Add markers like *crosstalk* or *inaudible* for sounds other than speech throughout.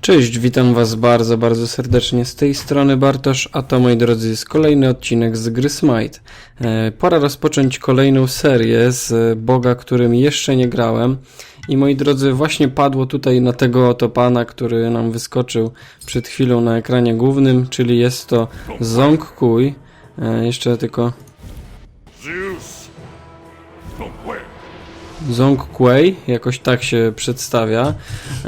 Cześć, witam was bardzo, bardzo serdecznie z tej strony Bartosz, a to moi drodzy jest kolejny odcinek z gry Smite. E, Pora rozpocząć kolejną serię z e, boga, którym jeszcze nie grałem. I moi drodzy, właśnie padło tutaj na tego oto pana, który nam wyskoczył przed chwilą na ekranie głównym, czyli jest to Zong Kui. E, Jeszcze tylko Zeus! Zong Kuei, jakoś tak się przedstawia.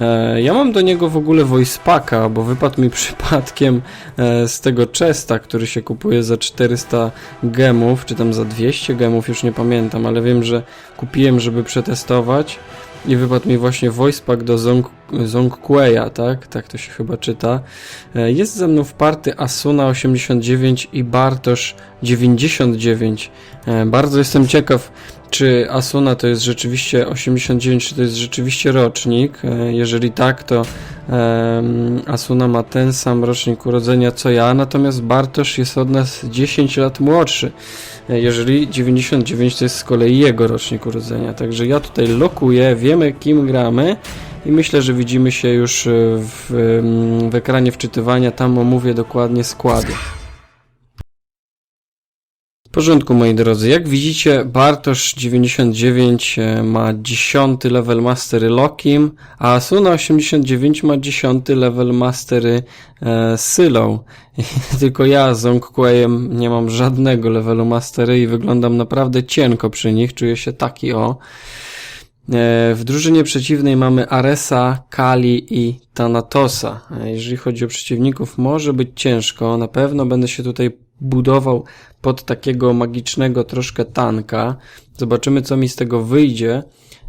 E, ja mam do niego w ogóle voicepacka, bo wypadł mi *laughs* przypadkiem e, z tego chesta, który się kupuje za 400 gemów, czy tam za 200 gemów, już nie pamiętam, ale wiem, że kupiłem, żeby przetestować i wypadł mi właśnie voicepack do Zong, Zong Kueya, tak? Tak to się chyba czyta. E, jest ze mną w party Asuna 89 i Bartosz 99. E, bardzo jestem ciekaw, czy Asuna to jest rzeczywiście 89, czy to jest rzeczywiście rocznik. E, Jeżeli tak, to Asuna ma ten sam rocznik urodzenia co ja, natomiast Bartosz jest od nas 10 lat młodszy. Jeżeli 99 to jest z kolei jego rocznik urodzenia. Także ja tutaj lokuję, wiemy kim gramy i myślę, że widzimy się już e, w, w ekranie wczytywania. Tam omówię dokładnie składy. W porządku, moi drodzy. Jak widzicie, Bartosz 99 e, ma 10 level Mastery Lokim, a Asuna 89 ma 10 level Mastery e, Sylą. *laughs* Tylko ja z Ongquayem nie mam żadnego levelu Mastery i wyglądam naprawdę cienko przy nich. Czuję się taki o. E, W drużynie przeciwnej mamy Aresa, Kali i Thanatosa. E, Jeżeli chodzi o przeciwników, może być ciężko. Na pewno będę się tutaj budował pod takiego magicznego troszkę tanka. Zobaczymy, co mi z tego wyjdzie.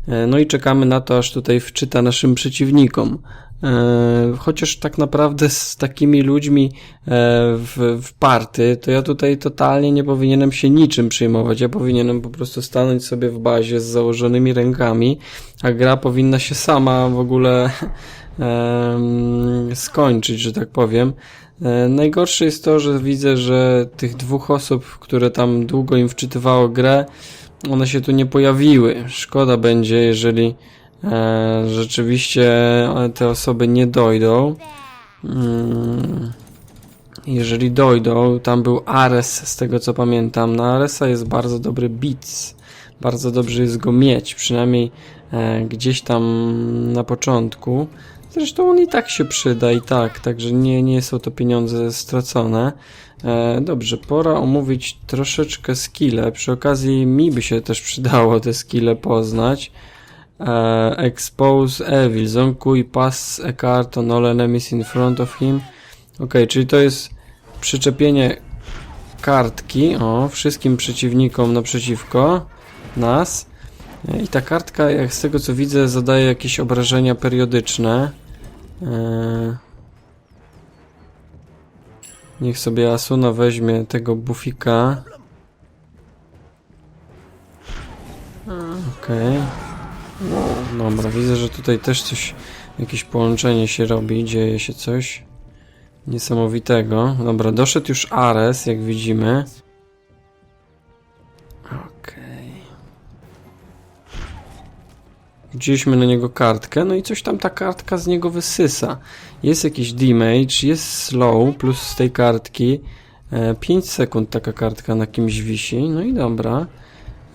E, No i czekamy na to, aż tutaj wczyta naszym przeciwnikom. E, Chociaż tak naprawdę z takimi ludźmi e, w, w party, to ja tutaj totalnie nie powinienem się niczym przejmować. Ja powinienem po prostu stanąć sobie w bazie z założonymi rękami, a gra powinna się sama w ogóle skończyć, że tak powiem. E, Najgorsze jest to, że widzę, że tych dwóch osób, które tam długo im wczytywało grę, one się tu nie pojawiły. Szkoda będzie, jeżeli e, rzeczywiście te osoby nie dojdą. Mm, jeżeli dojdą, tam był Ares, z tego co pamiętam. Na Aresa jest bardzo dobry beats. Bardzo dobrze jest go mieć, przynajmniej e, gdzieś tam na początku. Zresztą on i tak się przyda, i tak, także nie, nie są to pieniądze stracone. E, dobrze, pora omówić troszeczkę skille. Przy okazji mi by się też przydało te skille poznać. E, expose Evil. Zonkuj pass a card on all enemies in front of him. Ok, czyli to jest przyczepienie kartki, o, wszystkim przeciwnikom naprzeciwko nas. E, I ta kartka, jak z tego co widzę, zadaje jakieś obrażenia periodyczne. Eee, Niech sobie Asuna weźmie tego bufika. Okej. Wow, Dobra, widzę, że tutaj też coś, jakieś połączenie się robi, dzieje się coś niesamowitego. Dobra, doszedł już Ares, jak widzimy. Rzuciliśmy na niego kartkę, no i coś tam ta kartka z niego wysysa. Jest jakiś damage, jest slow, plus z tej kartki e, 5 sekund taka kartka na kimś wisi, no i dobra.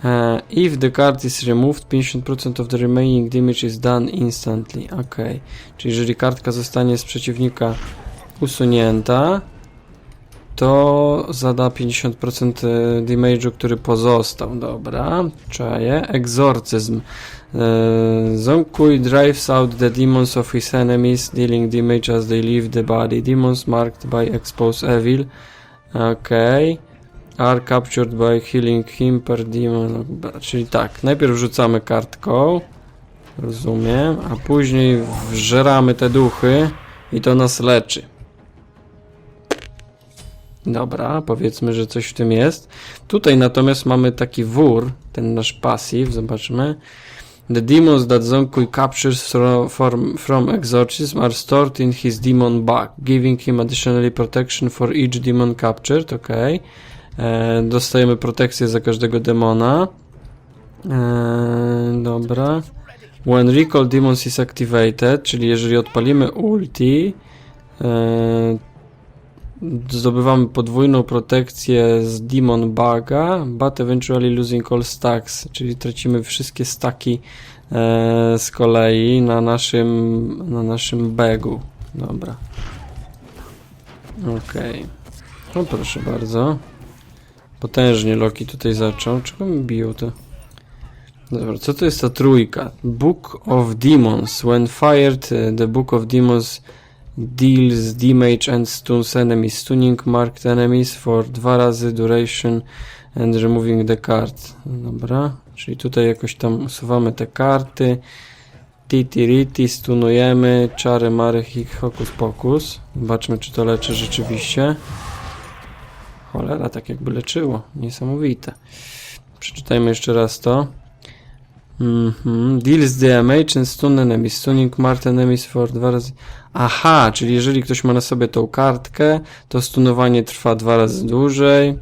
E, if the card is removed, 50% of the remaining damage is done instantly. Ok, czyli jeżeli kartka zostanie z przeciwnika usunięta, to zada 50% damage'u, który pozostał. Dobra, czaję. Egzorcyzm. E, Zonkui drives out the demons of his enemies, dealing damage as they leave the body. Demons marked by expose evil. Okay. Are captured by healing him per demon. Czyli tak, najpierw rzucamy kartką. Rozumiem. A później wżeramy te duchy i to nas leczy. Dobra, powiedzmy, że coś w tym jest. Tutaj natomiast mamy taki wór, ten nasz passive, zobaczmy. The demons that Zonkui captures fro- from, from exorcism are stored in his demon bag, giving him additionally protection for each demon captured, ok. E, dostajemy protekcję za każdego demona. E, dobra. When Recall Demons is activated, czyli jeżeli odpalimy ulti, e, zdobywamy podwójną protekcję z Demon Baga, but eventually losing all stacks, czyli tracimy wszystkie staki e, z kolei na naszym, na naszym begu. Dobra. Okej. No proszę bardzo. Potężnie Loki tutaj zaczął. Czego mi biją to? Dobra, co to jest ta trójka? Book of Demons. When fired, eh, the Book of Demons deals damage and stuns enemies. Stunning marked enemies for dwa razy duration and removing the card. Dobra, czyli tutaj jakoś tam usuwamy te karty. Titi riti, stunujemy, czary mary, hik, hokus pokus. Zobaczmy, czy to leczy rzeczywiście. Cholera, tak jakby leczyło. Niesamowite. Przeczytajmy jeszcze raz to. Mhm. Deals damage and stun enemies. Stunning marked enemies for dwa razy. Aha, czyli jeżeli ktoś ma na sobie tą kartkę, to stunowanie trwa dwa razy dłużej.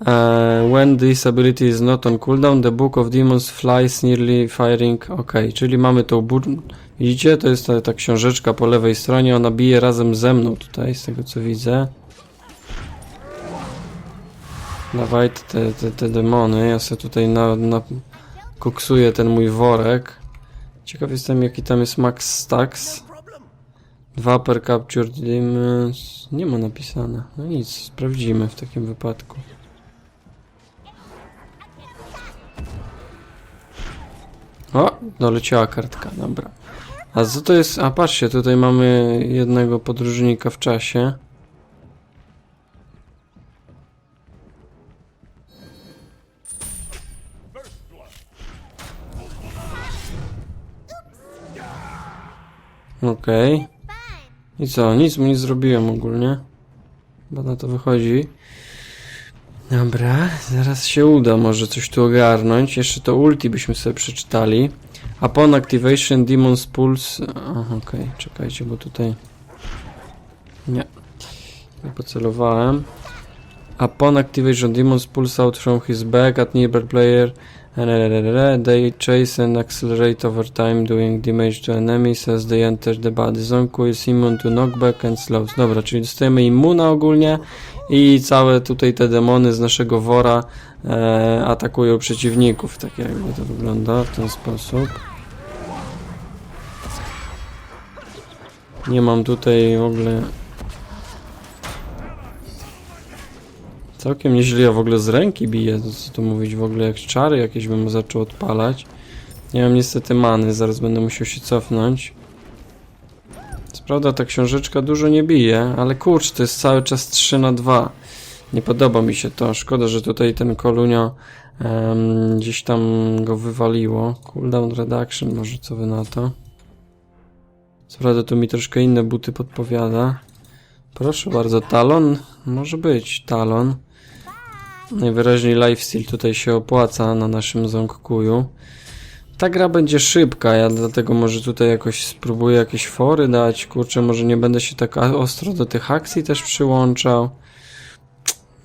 Uh, when this ability is not on cooldown, the Book of Demons flies nearly firing. Ok, czyli mamy tą bur... Widzicie? To jest ta, ta książeczka po lewej stronie. Ona bije razem ze mną tutaj, z tego co widzę. Dawaj te, te, te demony. Ja sobie tutaj na, na, koksuję ten mój worek. Ciekaw jestem jaki tam jest max stacks. Dwa per captured demons. Nie ma napisane. No nic, sprawdzimy w takim wypadku. O, doleciała kartka, dobra. A co to jest? A patrzcie, tutaj mamy jednego podróżnika w czasie. Okej. I co? Nic mu nie zrobiłem ogólnie. Chyba na to wychodzi. Dobra, zaraz się uda może coś tu ogarnąć. Jeszcze to ulti byśmy sobie przeczytali. Upon activation Demon's Pulse... Okej, czekajcie, bo tutaj... Nie. Nie pocelowałem. Upon activation Demon's Pulse out from his back at nearby player They chase and accelerate over time, doing damage to enemies as they enter the body. Zonku is immune to knockback and slows. Dobra, czyli dostajemy immuna ogólnie i całe tutaj te demony z naszego wora e, atakują przeciwników. Tak jakby to wygląda w ten sposób. Nie mam tutaj w ogóle Całkiem nieźle ja w ogóle z ręki biję, co tu mówić, w ogóle jak czary jakieś bym zaczął odpalać. Nie mam niestety many, zaraz będę musiał się cofnąć. Co prawda ta książeczka dużo nie bije, ale kurcz, to jest cały czas 3 na 2. Nie podoba mi się to, szkoda, że tutaj ten kolunio em, gdzieś tam go wywaliło. Cooldown reduction, może co wy na to? Co prawda tu mi troszkę inne buty podpowiada. Proszę bardzo, talon? Może być talon. Najwyraźniej lifesteal tutaj się opłaca na naszym Zongkuju. Ta gra będzie szybka, ja dlatego może tutaj jakoś spróbuję jakieś fory dać. Kurczę, może nie będę się tak ostro do tych akcji też przyłączał.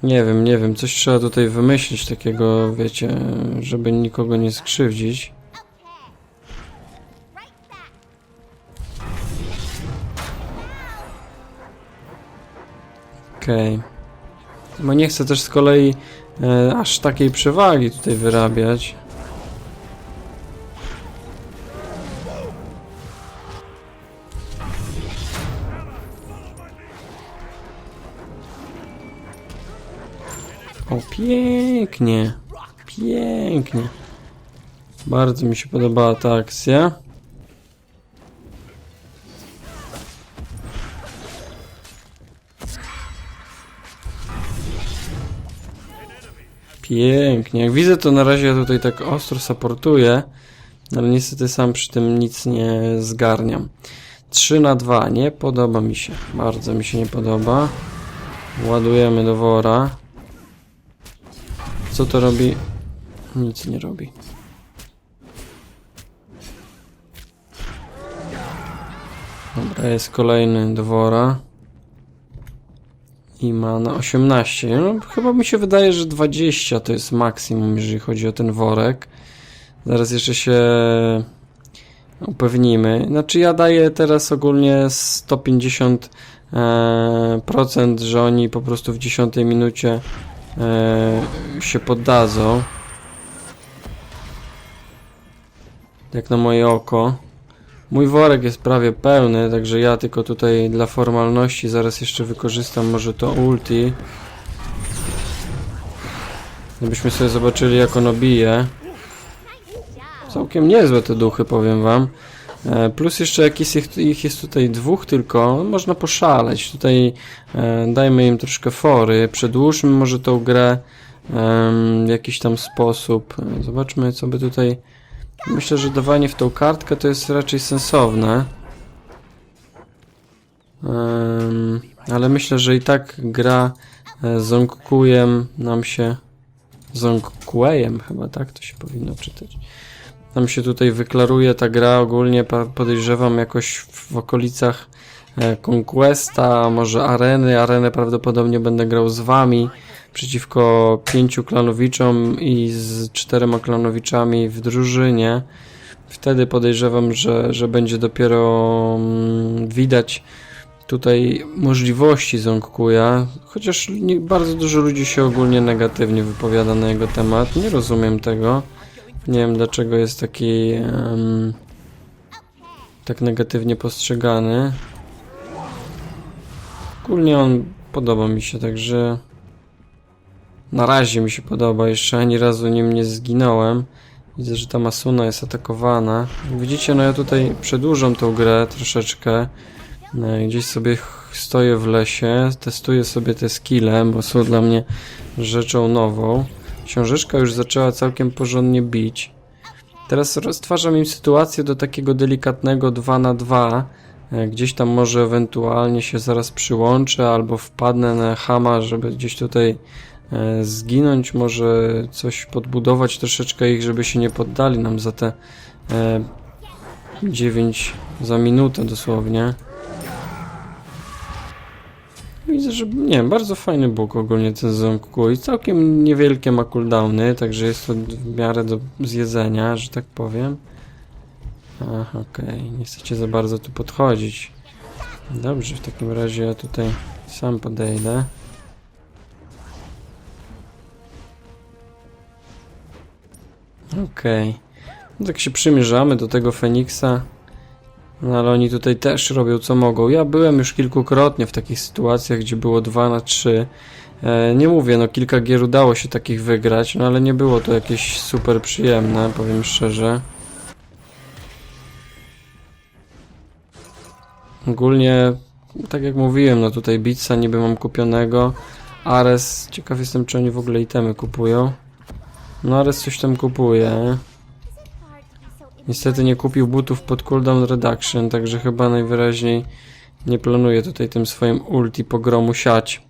Nie wiem, nie wiem, coś trzeba tutaj wymyślić takiego, wiecie, żeby nikogo nie skrzywdzić. Okej. Bo nie chcę też z kolei e, aż takiej przewagi tutaj wyrabiać. O, pięknie. Pięknie. Bardzo mi się podobała ta akcja. Pięknie. Jak widzę, to na razie ja tutaj tak ostro supportuję, ale niestety sam przy tym nic nie zgarniam. 3 na 2. Nie podoba mi się. Bardzo mi się nie podoba. Ładujemy do wora. Co to robi? Nic nie robi. Dobra, jest kolejny do wora. I ma na 18. No, chyba mi się wydaje, że 20 to jest maksimum, jeżeli chodzi o ten worek. Zaraz jeszcze się upewnimy. Znaczy ja daję teraz ogólnie 150 e, procent, że oni po prostu w 10 minucie e, się poddadzą. Jak na moje oko. Mój worek jest prawie pełny, także ja tylko tutaj dla formalności zaraz jeszcze wykorzystam może to ulti. Żebyśmy sobie zobaczyli jak ono bije. Całkiem niezłe te duchy, powiem wam. E, Plus jeszcze jak jest ich, ich jest tutaj dwóch tylko, można poszaleć. Tutaj e, dajmy im troszkę fory, przedłużmy może tą grę w jakiś tam sposób. E, Zobaczmy co by tutaj... Myślę, że dawanie w tą kartkę to jest raczej sensowne. Em, ale myślę, że i tak gra e, z Ongkujem nam się... Z Ongkuejem chyba tak to się powinno czytać. Nam się tutaj wyklaruje ta gra ogólnie podejrzewam jakoś w, w okolicach e, Conquesta, może Areny. Arenę prawdopodobnie będę grał z wami przeciwko pięciu klanowiczom i z czterema klanowiczami w drużynie. Wtedy podejrzewam, że, że będzie dopiero mm, widać tutaj możliwości Zongkuja, chociaż nie, bardzo dużo ludzi się ogólnie negatywnie wypowiada na jego temat. Nie rozumiem tego. Nie wiem dlaczego jest taki em, tak negatywnie postrzegany. Ogólnie on podoba mi się, także na razie mi się podoba. Jeszcze ani razu nim nie zginąłem. Widzę, że ta Masuna jest atakowana. Widzicie, no ja tutaj przedłużam tą grę troszeczkę. No, gdzieś sobie stoję w lesie, testuję sobie te skille, bo są dla mnie rzeczą nową. Książeczka już zaczęła całkiem porządnie bić. Teraz roztwarzam im sytuację do takiego delikatnego 2 na 2 E, Gdzieś tam może ewentualnie się zaraz przyłączę albo wpadnę na Hama, żeby gdzieś tutaj zginąć, może coś podbudować troszeczkę ich, żeby się nie poddali nam za te e, 9 za minutę dosłownie. Widzę, że nie wiem, bardzo fajny bóg ogólnie ten Zongku i całkiem niewielkie ma cooldowny, także jest to w miarę do zjedzenia, że tak powiem. Ach, okej, nie chcecie za bardzo tu podchodzić. Dobrze, w takim razie ja tutaj sam podejdę. Okej. No tak się przymierzamy do tego Feniksa. No ale oni tutaj też robią co mogą. Ja byłem już kilkukrotnie w takich sytuacjach, gdzie było 2 na 3. E, nie mówię, no kilka gier udało się takich wygrać, no ale nie było to jakieś super przyjemne, powiem szczerze. Ogólnie, tak jak mówiłem, no tutaj Bitsa niby mam kupionego. Ares, ciekaw jestem czy oni w ogóle itemy kupują. No Ares coś tam kupuje. Niestety nie kupił butów pod cooldown reduction, także chyba najwyraźniej nie planuje tutaj tym swoim ulti pogromu siać.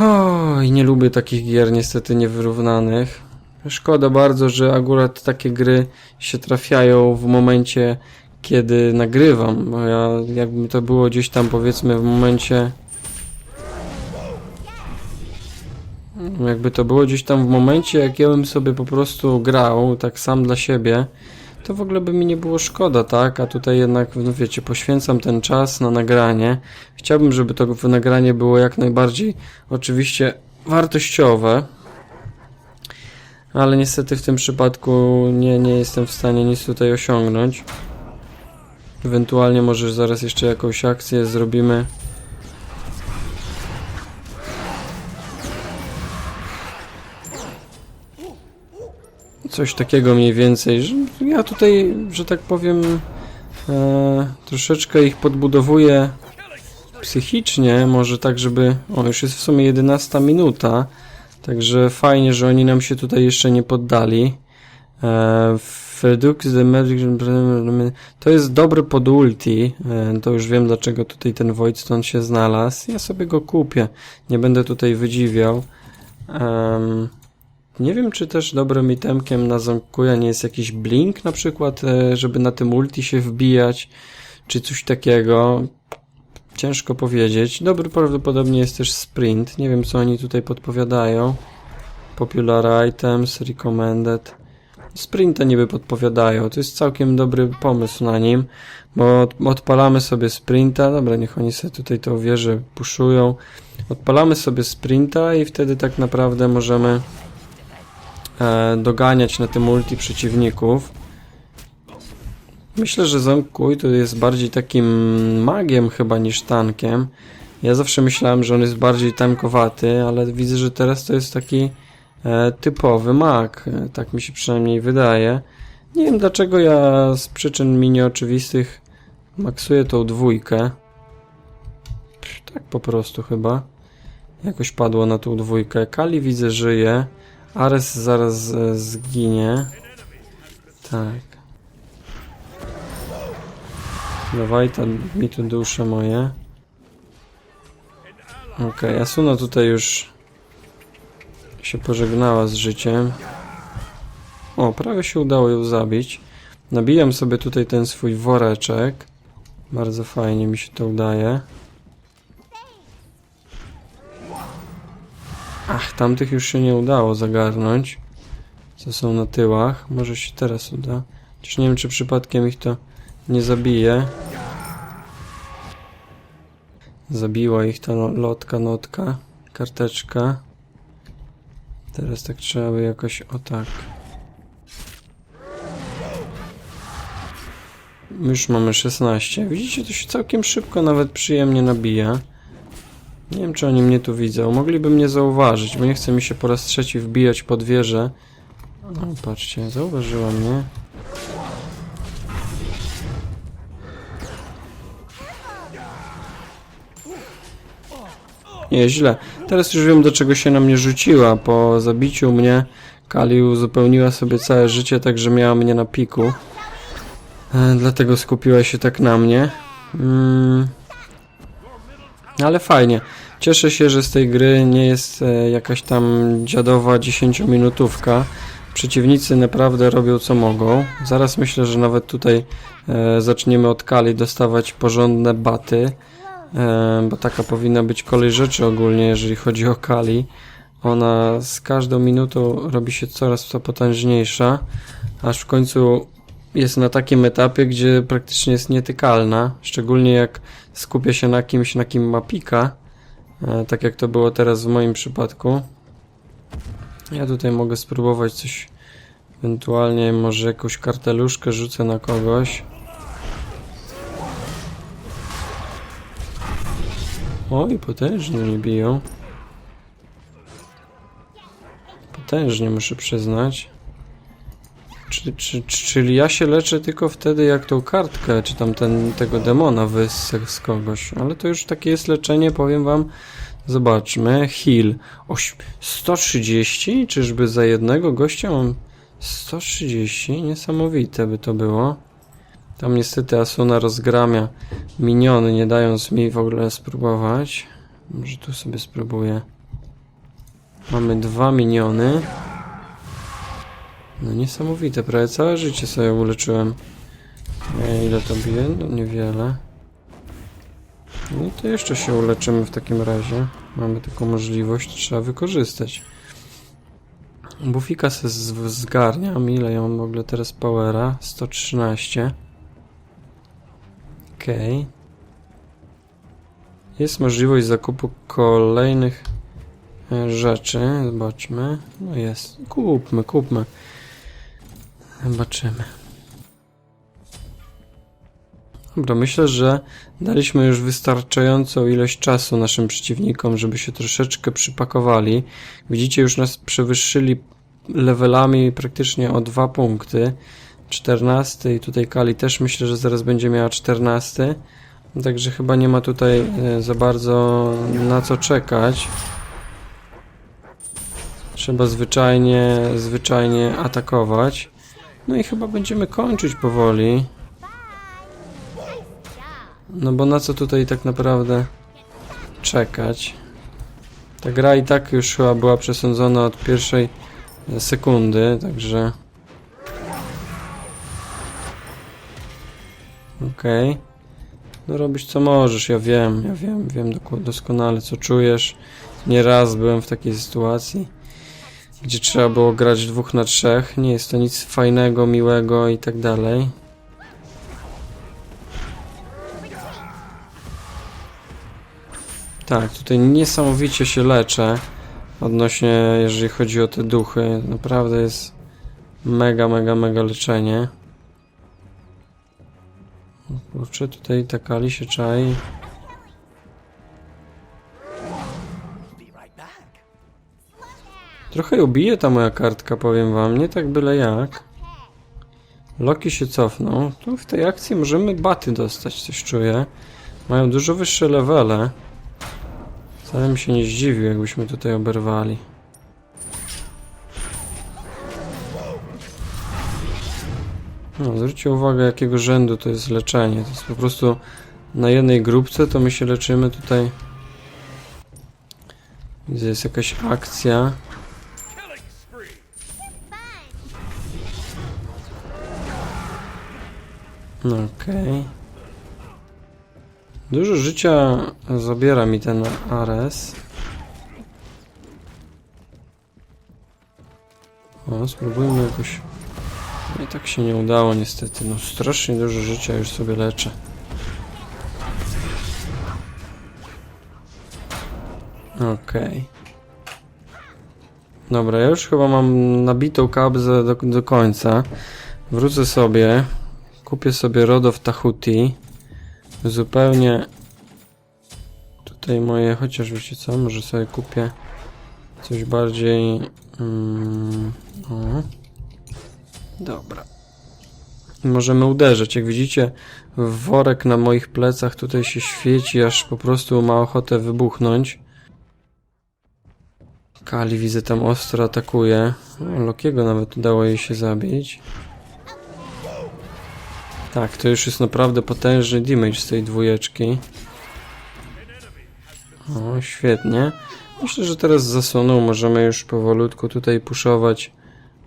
Oj, nie lubię takich gier niestety niewyrównanych. Szkoda bardzo, że akurat takie gry się trafiają w momencie, kiedy nagrywam, bo ja, jakby to było gdzieś tam powiedzmy w momencie jakby to było gdzieś tam w momencie, jak ja bym sobie po prostu grał, tak sam dla siebie, to w ogóle by mi nie było szkoda, tak? A tutaj jednak, no wiecie, poświęcam ten czas na nagranie. Chciałbym, żeby to nagranie było jak najbardziej oczywiście wartościowe, ale niestety w tym przypadku nie, nie jestem w stanie nic tutaj osiągnąć. Ewentualnie może zaraz jeszcze jakąś akcję zrobimy. Coś takiego mniej więcej, że ja tutaj, że tak powiem, e, troszeczkę ich podbudowuję psychicznie, może tak, żeby... O, już jest w sumie 11 minuta, także fajnie, że oni nam się tutaj jeszcze nie poddali. E, Fedux the. To jest dobry pod ulti, e, to już wiem dlaczego tutaj ten Voidstone się znalazł. Ja sobie go kupię, nie będę tutaj wydziwiał. Em, nie wiem, czy też dobrym itemkiem na Zonkuja nie jest jakiś blink na przykład, e, żeby na tym ulti się wbijać, czy coś takiego. Ciężko powiedzieć. Dobry prawdopodobnie jest też sprint. Nie wiem, co oni tutaj podpowiadają. Popular items, recommended. Sprinty niby podpowiadają. To jest całkiem dobry pomysł na nim, bo od, odpalamy sobie sprinta. Dobra, niech oni sobie tutaj tą wieżę puszują. Odpalamy sobie sprinta i wtedy tak naprawdę możemy e, doganiać na tym multi przeciwników. Myślę, że Zonkuj to jest bardziej takim magiem chyba niż tankiem. Ja zawsze myślałem, że on jest bardziej tankowaty, ale widzę, że teraz to jest taki e, typowy mag. E, tak mi się przynajmniej wydaje. Nie wiem dlaczego ja z przyczyn mi nieoczywistych maksuję tą dwójkę. Tak po prostu chyba. Jakoś padło na tą dwójkę. Kali widzę żyje. Ares zaraz e, zginie. Tak. Dawaj ta, mi tu dusze moje. Okej, Asuna tutaj już się pożegnała z życiem. O, prawie się udało ją zabić. Nabijam sobie tutaj ten swój woreczek. Bardzo fajnie mi się to udaje. Ach, tamtych już się nie udało zagarnąć. Co są na tyłach. Może się teraz uda. Chociaż nie wiem, czy przypadkiem ich to nie zabije. Zabiła ich ta lotka, notka, karteczka. Teraz tak trzeba by jakoś, o tak. Już mamy 16. Widzicie, to się całkiem szybko, nawet przyjemnie nabija. Nie wiem, czy oni mnie tu widzą. Mogliby mnie zauważyć, bo nie chce mi się po raz trzeci wbijać pod wieżę. O, patrzcie, zauważyła mnie. Nieźle. Teraz już wiem, do czego się na mnie rzuciła. Po zabiciu mnie Kali uzupełniła sobie całe życie, także miała mnie na piku. E, dlatego skupiła się tak na mnie. Mm. Ale fajnie. Cieszę się, że z tej gry nie jest e, jakaś tam dziadowa 10-minutówka. Przeciwnicy naprawdę robią co mogą. Zaraz myślę, że nawet tutaj e, zaczniemy od Kali dostawać porządne baty. E, bo taka powinna być kolej rzeczy ogólnie, jeżeli chodzi o Kali. Ona z każdą minutą robi się coraz to potężniejsza, aż w końcu jest na takim etapie, gdzie praktycznie jest nietykalna, szczególnie jak skupia się na kimś, na kim ma pika, e, tak jak to było teraz w moim przypadku. Ja tutaj mogę spróbować coś, ewentualnie może jakąś karteluszkę rzucę na kogoś. Oj, potężnie mi biją. Potężnie muszę przyznać. Czy, czy, czy, czyli ja się leczę tylko wtedy, jak tą kartkę, czy tam ten, tego demona wyssę z kogoś. Ale to już takie jest leczenie, powiem wam. Zobaczmy. Heal. Oś, 130? Czyżby za jednego gościa mam 130? Niesamowite by to było. Tam niestety Asuna rozgramia miniony, nie dając mi w ogóle spróbować. Może tu sobie spróbuję. Mamy dwa miniony. No niesamowite, prawie całe życie sobie uleczyłem. E, ile to bije? No niewiele. No to jeszcze się uleczymy w takim razie. Mamy taką możliwość, trzeba wykorzystać. Bufika se zgarniam. Ile ja mam w ogóle teraz powera? 113. Okej. Jest możliwość zakupu kolejnych e, rzeczy. Zobaczmy. No jest. Kupmy, kupmy. Zobaczymy. Dobra, myślę, że daliśmy już wystarczającą ilość czasu naszym przeciwnikom, żeby się troszeczkę przypakowali. Widzicie, już nas przewyższyli levelami praktycznie o dwa punkty. 14 i tutaj Kali też myślę, że zaraz będzie miała 14. Także chyba nie ma tutaj e, za bardzo na co czekać. Trzeba zwyczajnie, zwyczajnie atakować. No i chyba będziemy kończyć powoli. No bo na co tutaj tak naprawdę czekać? Ta gra i tak już chyba była przesądzona od pierwszej e, sekundy, także... Okej. No robisz co możesz, ja wiem, ja wiem, wiem doskonale co czujesz. Nie raz byłem w takiej sytuacji. Gdzie trzeba było grać dwóch na trzech. Nie jest to nic fajnego, miłego i tak dalej. Tak, tutaj niesamowicie się leczę odnośnie, jeżeli chodzi o te duchy. Naprawdę jest mega, mega, mega leczenie. Kurczę, tutaj takali się czai. Trochę ją bije ta moja kartka, powiem wam, nie tak byle jak. Loki się cofnął. Tu w tej akcji możemy baty dostać, coś czuję. Mają dużo wyższe levele. Wcale bym się nie zdziwił, jakbyśmy tutaj oberwali. No, zwróćcie uwagę, jakiego rzędu to jest leczenie. To jest po prostu na jednej grupce, to my się leczymy tutaj. Widzę, jest jakaś akcja. No okej. Dużo życia zabiera mi ten Ares. O, spróbujmy jakoś... No I tak się nie udało niestety. No strasznie dużo życia już sobie leczę. Okej. Dobra, ja już chyba mam nabitą kabzę do, do końca. Wrócę sobie. Kupię sobie Rod of Tahuti. Zupełnie tutaj moje, chociaż wiecie co, może sobie kupię coś bardziej. Mm, o. Dobra. Możemy uderzyć. Jak widzicie, worek na moich plecach tutaj się świeci, aż po prostu ma ochotę wybuchnąć. Kali widzę tam ostro atakuje. Lokiego nawet udało jej się zabić. Tak, to już jest naprawdę potężny damage z tej dwójeczki. O, świetnie. Myślę, że teraz z zasłoną możemy już powolutku tutaj puszować.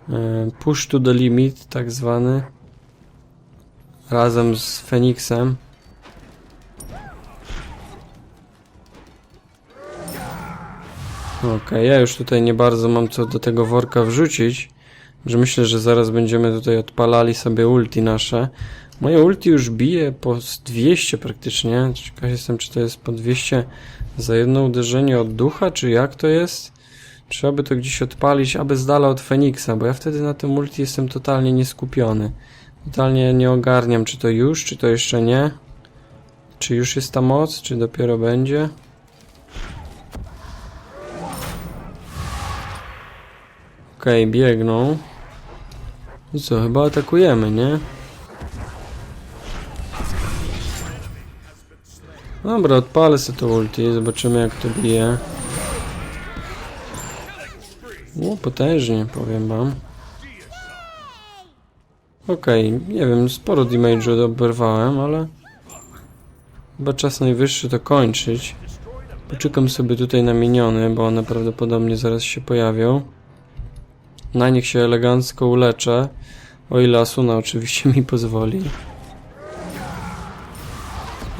e, Push to the limit, tak zwany. Razem z Feniksem. Okej, ja już tutaj nie bardzo mam co do tego worka wrzucić. Że myślę, że zaraz będziemy tutaj odpalali sobie ulti nasze. Moje ulti już bije po z 200 praktycznie. Ciekaw jestem, czy to jest po 200 za jedno uderzenie od ducha, czy jak to jest? Trzeba by to gdzieś odpalić, aby z dala od Feniksa, bo ja wtedy na tym ulti jestem totalnie nieskupiony. Totalnie nie ogarniam, czy to już, czy to jeszcze nie. Czy już jest ta moc, czy dopiero będzie. Okej, biegną. I co, chyba atakujemy, nie? Dobra, odpalę sobie to ulti, zobaczymy jak to bije. O, potężnie, powiem wam. Okej, nie wiem, sporo damage'u oberwałem, ale... Chyba czas najwyższy to kończyć. Poczekam sobie tutaj na miniony, bo one prawdopodobnie zaraz się pojawią. Na nich się elegancko uleczę. O ile Asuna oczywiście mi pozwoli.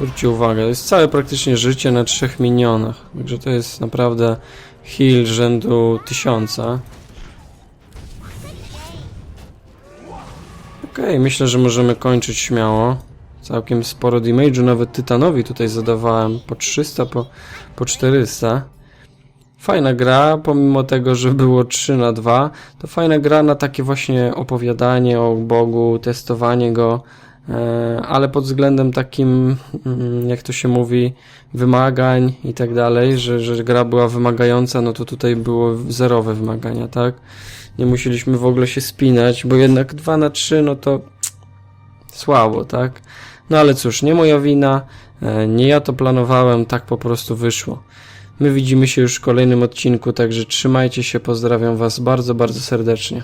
Zwróćcie uwagę, jest całe praktycznie życie na trzech minionach. Także to jest naprawdę heal rzędu tysiąca. Okej, myślę, że możemy kończyć śmiało. Całkiem sporo damage'u, nawet Tytanowi tutaj zadawałem po 300, po, po 400. Fajna gra, pomimo tego, że było 3 na 2, to fajna gra na takie właśnie opowiadanie o Bogu, testowanie go, ale pod względem takim, mm, jak to się mówi, wymagań i tak dalej, że, że gra była wymagająca, no to tutaj było zerowe wymagania, tak? Nie musieliśmy w ogóle się spinać, bo jednak 2 na 3, no to słabo, tak? No ale cóż, nie moja wina, e, nie ja to planowałem, tak po prostu wyszło. My widzimy się już w kolejnym odcinku, także trzymajcie się, pozdrawiam Was bardzo, bardzo serdecznie.